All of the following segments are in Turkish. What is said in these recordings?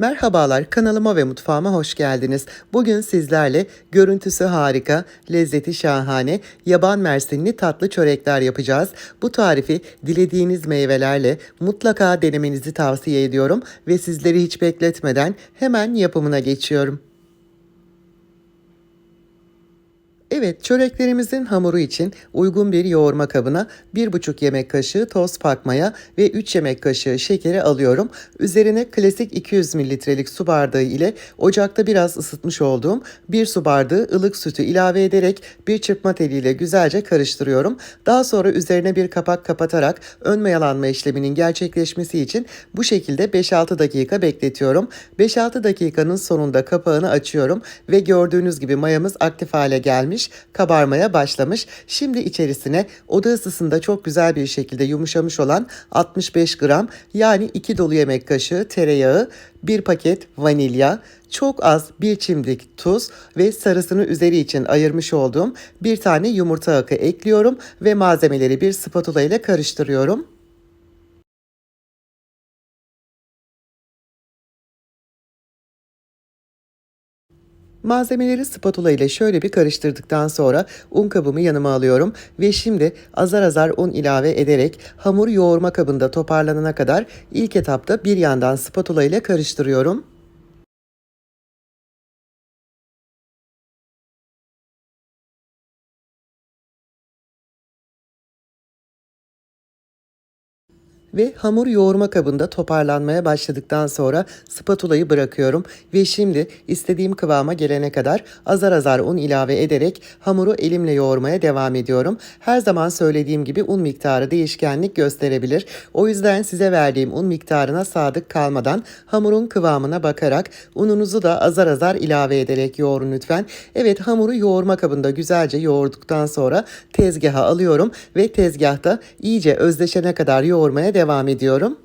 Merhabalar kanalıma ve mutfağıma hoş geldiniz. Bugün sizlerle görüntüsü harika, lezzeti şahane, yaban mersinli tatlı çörekler yapacağız. Bu tarifi dilediğiniz meyvelerle mutlaka denemenizi tavsiye ediyorum ve sizleri hiç bekletmeden hemen yapımına geçiyorum. Evet, çöreklerimizin hamuru için uygun bir yoğurma kabına 1,5 yemek kaşığı toz pakmaya ve 3 yemek kaşığı şekeri alıyorum. Üzerine klasik 200 mililitrelik su bardağı ile ocakta biraz ısıtmış olduğum 1 su bardağı ılık sütü ilave ederek bir çırpma teliyle güzelce karıştırıyorum. Daha sonra üzerine bir kapak kapatarak ön mayalanma işleminin gerçekleşmesi için bu şekilde 5-6 dakika bekletiyorum. 5-6 dakikanın sonunda kapağını açıyorum ve gördüğünüz gibi mayamız aktif hale gelmiş kabarmaya başlamış. Şimdi içerisine oda ısısında çok güzel bir şekilde yumuşamış olan 65 gram yani 2 dolu yemek kaşığı tereyağı, 1 paket vanilya, çok az bir çimdik tuz ve sarısını üzeri için ayırmış olduğum bir tane yumurta akı ekliyorum ve malzemeleri bir spatula ile karıştırıyorum. Malzemeleri spatula ile şöyle bir karıştırdıktan sonra un kabımı yanıma alıyorum ve şimdi azar azar un ilave ederek hamur yoğurma kabında toparlanana kadar ilk etapta bir yandan spatula ile karıştırıyorum. Ve hamur yoğurma kabında toparlanmaya başladıktan sonra spatulayı bırakıyorum ve şimdi istediğim kıvama gelene kadar azar azar un ilave ederek hamuru elimle yoğurmaya devam ediyorum. Her zaman söylediğim gibi un miktarı değişkenlik gösterebilir. O yüzden size verdiğim un miktarına sadık kalmadan hamurun kıvamına bakarak ununuzu da azar azar ilave ederek yoğurun lütfen. Evet hamuru yoğurma kabında güzelce yoğurduktan sonra tezgaha alıyorum ve tezgahta iyice özleşene kadar yoğurmaya devam devam ediyorum.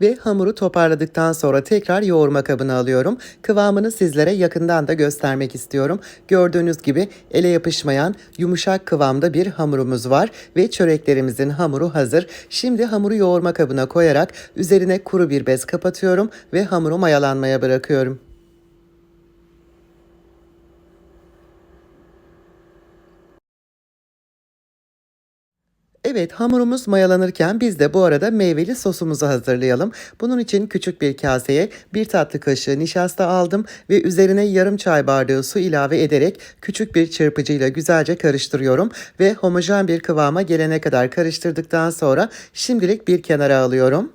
Ve hamuru toparladıktan sonra tekrar yoğurma kabına alıyorum. Kıvamını sizlere yakından da göstermek istiyorum. Gördüğünüz gibi ele yapışmayan yumuşak kıvamda bir hamurumuz var ve çöreklerimizin hamuru hazır. Şimdi hamuru yoğurma kabına koyarak üzerine kuru bir bez kapatıyorum ve hamuru mayalanmaya bırakıyorum. Evet hamurumuz mayalanırken biz de bu arada meyveli sosumuzu hazırlayalım. Bunun için küçük bir kaseye bir tatlı kaşığı nişasta aldım ve üzerine yarım çay bardağı su ilave ederek küçük bir çırpıcıyla güzelce karıştırıyorum ve homojen bir kıvama gelene kadar karıştırdıktan sonra şimdilik bir kenara alıyorum.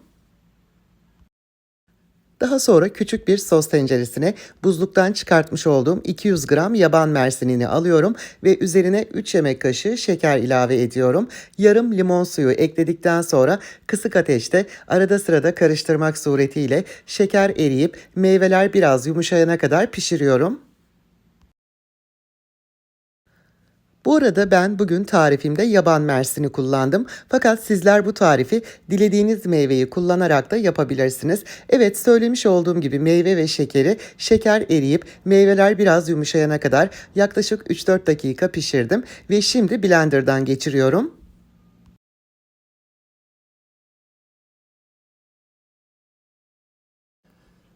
Daha sonra küçük bir sos tenceresine buzluktan çıkartmış olduğum 200 gram yaban mersinini alıyorum ve üzerine 3 yemek kaşığı şeker ilave ediyorum. Yarım limon suyu ekledikten sonra kısık ateşte arada sırada karıştırmak suretiyle şeker eriyip meyveler biraz yumuşayana kadar pişiriyorum. Bu arada ben bugün tarifimde yaban mersini kullandım. Fakat sizler bu tarifi dilediğiniz meyveyi kullanarak da yapabilirsiniz. Evet söylemiş olduğum gibi meyve ve şekeri şeker eriyip meyveler biraz yumuşayana kadar yaklaşık 3-4 dakika pişirdim ve şimdi blenderdan geçiriyorum.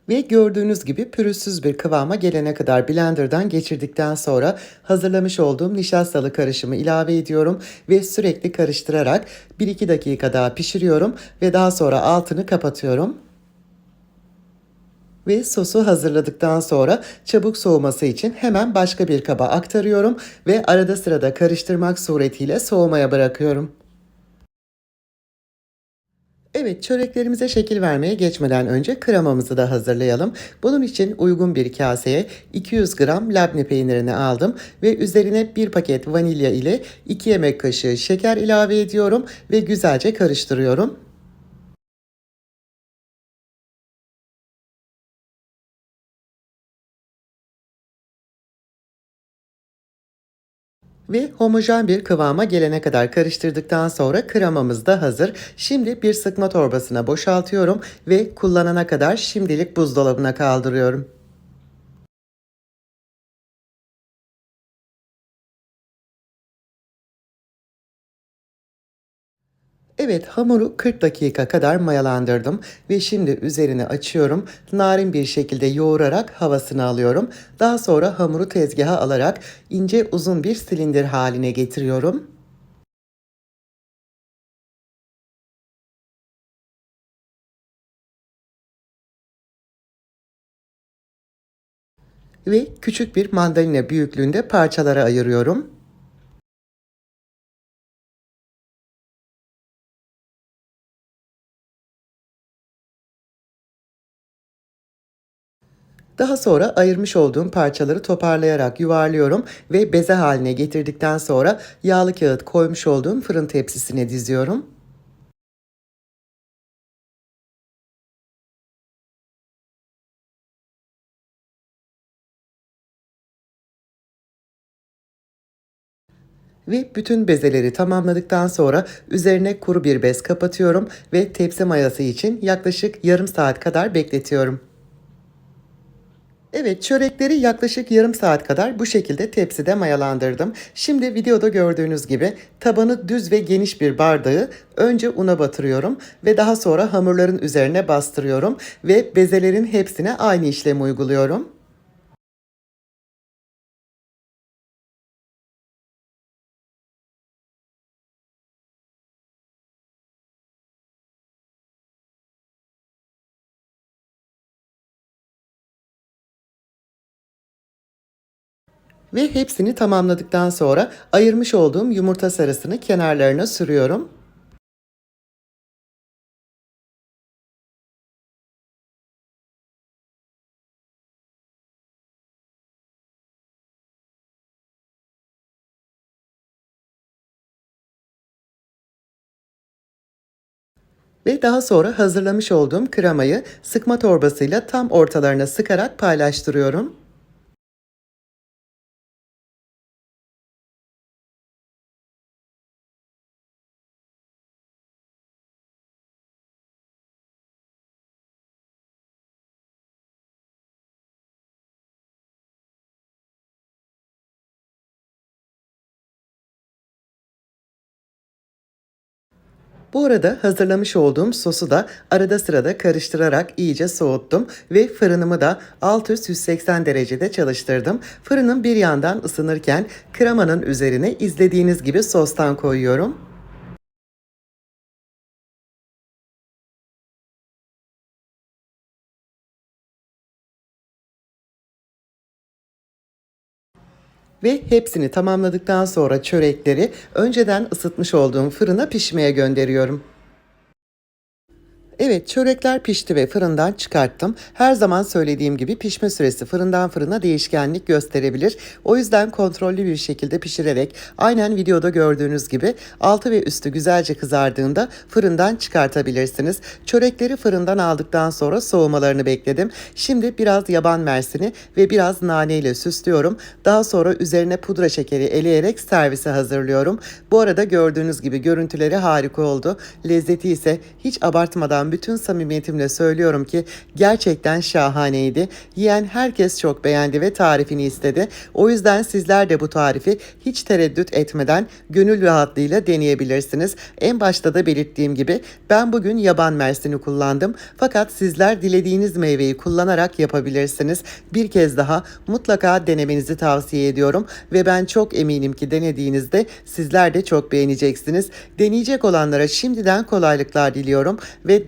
Ve gördüğünüz gibi pürüzsüz bir kıvama gelene kadar blenderdan geçirdikten sonra hazırlamış olduğum nişastalı karışımı ilave ediyorum ve sürekli karıştırarak 1-2 dakika daha pişiriyorum ve daha sonra altını kapatıyorum ve sosu hazırladıktan sonra çabuk soğuması için hemen başka bir kaba aktarıyorum ve arada sırada karıştırmak suretiyle soğumaya bırakıyorum. Evet, çöreklerimize şekil vermeye geçmeden önce kremamızı da hazırlayalım. Bunun için uygun bir kaseye 200 gram labne peynirini aldım ve üzerine bir paket vanilya ile 2 yemek kaşığı şeker ilave ediyorum ve güzelce karıştırıyorum. Ve homojen bir kıvama gelene kadar karıştırdıktan sonra kremamız da hazır. Şimdi bir sıkma torbasına boşaltıyorum ve kullanana kadar şimdilik buzdolabına kaldırıyorum. Evet hamuru 40 dakika kadar mayalandırdım ve şimdi üzerini açıyorum. Narin bir şekilde yoğurarak havasını alıyorum. Daha sonra hamuru tezgaha alarak ince uzun bir silindir haline getiriyorum. Ve küçük bir mandalina büyüklüğünde parçalara ayırıyorum. Daha sonra ayırmış olduğum parçaları toparlayarak yuvarlıyorum ve beze haline getirdikten sonra yağlı kağıt koymuş olduğum fırın tepsisine diziyorum. Ve bütün bezeleri tamamladıktan sonra üzerine kuru bir bez kapatıyorum ve tepsi mayası için yaklaşık yarım saat kadar bekletiyorum. Evet çörekleri yaklaşık yarım saat kadar bu şekilde tepside mayalandırdım. Şimdi videoda gördüğünüz gibi tabanı düz ve geniş bir bardağı önce una batırıyorum ve daha sonra hamurların üzerine bastırıyorum ve bezelerin hepsine aynı işlemi uyguluyorum. Ve hepsini tamamladıktan sonra ayırmış olduğum yumurta sarısını kenarlarına sürüyorum. Ve daha sonra hazırlamış olduğum kremayı sıkma torbasıyla tam ortalarına sıkarak paylaştırıyorum. Bu arada hazırlamış olduğum sosu da arada sırada karıştırarak iyice soğuttum ve fırınımı da alt üst 180 derecede çalıştırdım. Fırının bir yandan ısınırken kremanın üzerine izlediğiniz gibi sostan koyuyorum. Ve hepsini tamamladıktan sonra çörekleri önceden ısıtmış olduğum fırına pişmeye gönderiyorum. Evet çörekler pişti ve fırından çıkarttım. Her zaman söylediğim gibi pişme süresi fırından fırına değişkenlik gösterebilir. O yüzden kontrollü bir şekilde pişirerek aynen videoda gördüğünüz gibi altı ve üstü güzelce kızardığında fırından çıkartabilirsiniz. Çörekleri fırından aldıktan sonra soğumalarını bekledim. Şimdi biraz yaban mersini ve biraz nane ile süslüyorum. Daha sonra üzerine pudra şekeri eleyerek servise hazırlıyorum. Bu arada gördüğünüz gibi görüntüleri harika oldu. Lezzeti ise hiç abartmadan bütün samimiyetimle söylüyorum ki gerçekten şahaneydi. Yiyen herkes çok beğendi ve tarifini istedi. O yüzden sizler de bu tarifi hiç tereddüt etmeden gönül rahatlığıyla deneyebilirsiniz. En başta da belirttiğim gibi ben bugün yaban mersini kullandım. Fakat sizler dilediğiniz meyveyi kullanarak yapabilirsiniz. Bir kez daha mutlaka denemenizi tavsiye ediyorum ve ben çok eminim ki denediğinizde sizler de çok beğeneceksiniz. Deneyecek olanlara şimdiden kolaylıklar diliyorum ve